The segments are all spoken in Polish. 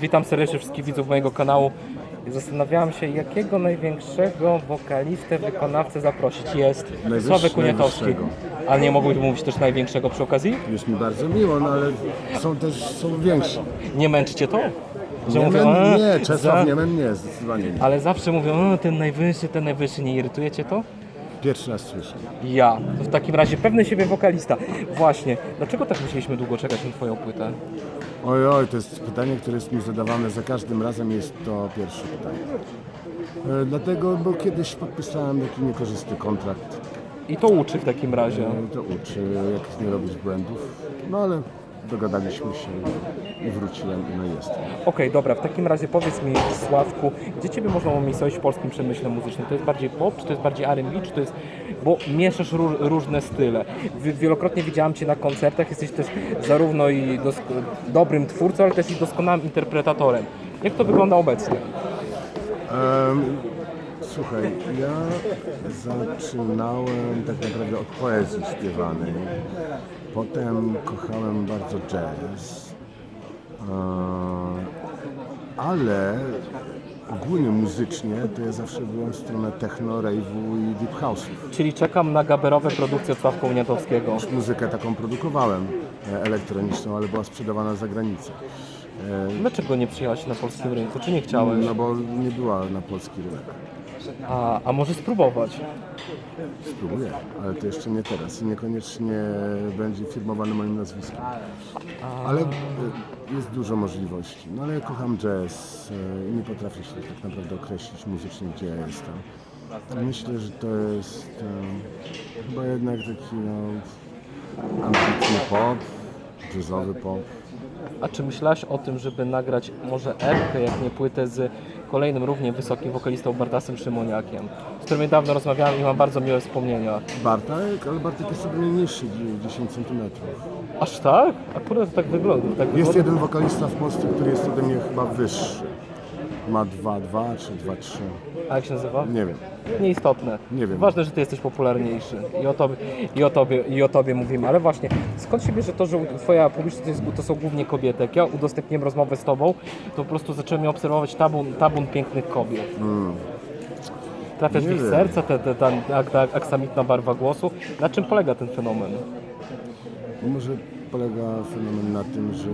Witam serdecznie wszystkich widzów mojego kanału. Zastanawiałem się, jakiego największego wokalistę, wykonawcę zaprosić. Jest Najwyższy- Sławek Uniatowski. najwyższego. Ale nie mogłeś mówić też największego przy okazji? Jest mi bardzo miło, no ale są też są więksi. Nie męczcie to? Że Niemen, "A, nie, Czesław za-" Niemen nie, zdecydowanie nie. Ale zawsze mówią, o, ten najwyższy, ten najwyższy. Nie irytujecie to? Pierwszy raz słyszę. Ja. To w takim razie pewny siebie wokalista. Właśnie. Dlaczego tak musieliśmy długo czekać na twoją płytę? Oj, oj, to jest pytanie, które jest mi zadawane za każdym razem, jest to pierwsze pytanie. E, dlatego, bo kiedyś podpisałem taki niekorzystny kontrakt. I to uczy w takim razie. E, to uczy, jak nie robić błędów. No ale dogadaliśmy się i wróciłem i no jestem. Okej, dobra, w takim razie powiedz mi, Sławku, gdzie Ciebie można umiejscowić w polskim przemyśle muzycznym? To jest bardziej pop, czy to jest bardziej R&B, czy to jest... Bo mieszasz ró różne style. Wi- Wielokrotnie widziałam Cię na koncertach, jesteś też zarówno i dosk- dobrym twórcą, ale też i doskonałym interpretatorem. Jak to wygląda obecnie? Em, słuchaj, ja zaczynałem tak naprawdę od poezji śpiewanej. Potem kochałem bardzo jazz. E, ale ogólnie muzycznie to ja zawsze byłem w stronę techno, rave'u i deep house'ów. Czyli czekam na gaberowe produkcje od Sławka Uniatowskiego. Już muzykę taką produkowałem e, elektroniczną, ale była sprzedawana za granicę. E, Dlaczego nie przyjechałaś na polskim rynku? Czy nie chciałeś? No bo nie była na polski rynek. A, a może spróbować? Spróbuję, ale to jeszcze nie teraz i niekoniecznie będzie firmowany moim nazwiskiem. Ale e, jest dużo możliwości. No ale ja kocham jazz e, i nie potrafię się tak naprawdę określić muzycznie, gdzie ja jestem. Myślę, że to jest e, chyba jednak taki no, ambitny pop, jazzowy pop. A czy myślałaś o tym, żeby nagrać może epkę, jak nie płytę z kolejnym równie wysokim wokalistą Bartasem Szymoniakiem, z którym niedawno rozmawiałem i mam bardzo miłe wspomnienia. Bartek, ale Bartek jest sobie niższy, 10 cm. Aż tak? Akurat tak wygląda. Tak Jest wygląda. jeden wokalista w Polsce, który jest ode mnie chyba wyższy. Ma 2,2 czy 2,3. A jak się nazywa? Nie wiem. Nieistotne. Nie wiem. Ważne, że ty jesteś popularniejszy. I o tobie, i o tobie, i o tobie mówimy. Ale właśnie, skąd się bierze to, że twoja publiczność to, jest, to są głównie kobiety? Jak ja udostępniłem rozmowę z tobą, to po prostu zacząłem obserwować tabun, tabun pięknych kobiet. Trafiasz w ich wiem. serca, te, te, ta, ta, ta aksamitna barwa głosu. Na czym polega ten fenomen? Może polega fenomen na tym, że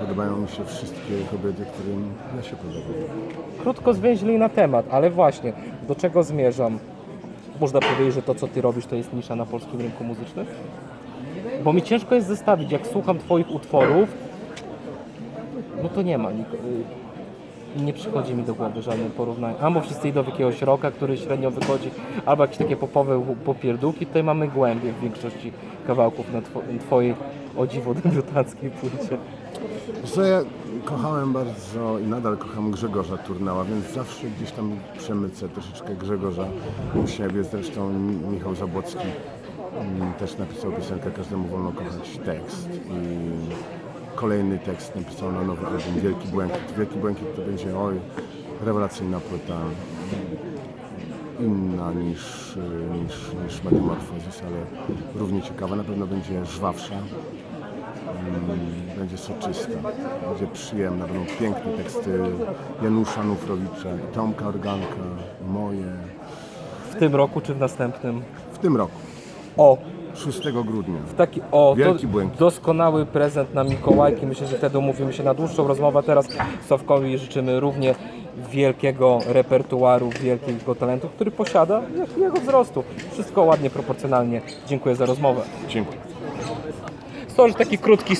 podobają mi się wszystkie kobiety, którym ja się podobam. Krótko zwięźlej na temat, ale właśnie, do czego zmierzam? Można powiedzieć, że to, co ty robisz, to jest nisza na polskim rynku muzycznym? Bo mi ciężko jest zestawić, jak słucham twoich utworów, no to nie ma y, nie przychodzi mi do głowy żadne porównanie. Albo wszyscy idą w jakiegoś roka, który średnio wychodzi, albo jakieś takie popowe popierdółki. Tutaj mamy głębie w większości kawałków na two, twojej, o dziwo, debiutanckiej płycie. Co ja kochałem bardzo i nadal kocham Grzegorza Turnała, więc zawsze gdzieś tam przemycę troszeczkę Grzegorza u siebie. Zresztą Michał Zabłocki mm, też napisał piosenkę Każdemu wolno kochać tekst i kolejny tekst napisał na nowy album Wielki Błękit. Wielki Błękit to będzie oj, rewelacyjna płyta inna niż, y, niż, niż Metamorphosis, ale równie ciekawa. Na pewno będzie żwawsza, będzie soczysta, będzie przyjemna. Będą piękne teksty Janusza Nufrowicza, Tomka Organka, moje. W tym roku czy w następnym? W tym roku, O, 6 grudnia. Taki, o, Wielki błękit. doskonały prezent na Mikołajki. Myślę, że wtedy umówimy się na dłuższą rozmowę. Teraz Sławkowi życzymy równie wielkiego repertuaru, wielkiego talentu, który posiada, jak i jego wzrostu. Wszystko ładnie, proporcjonalnie. Dziękuję za rozmowę. Dziękuję. To, że taki krótki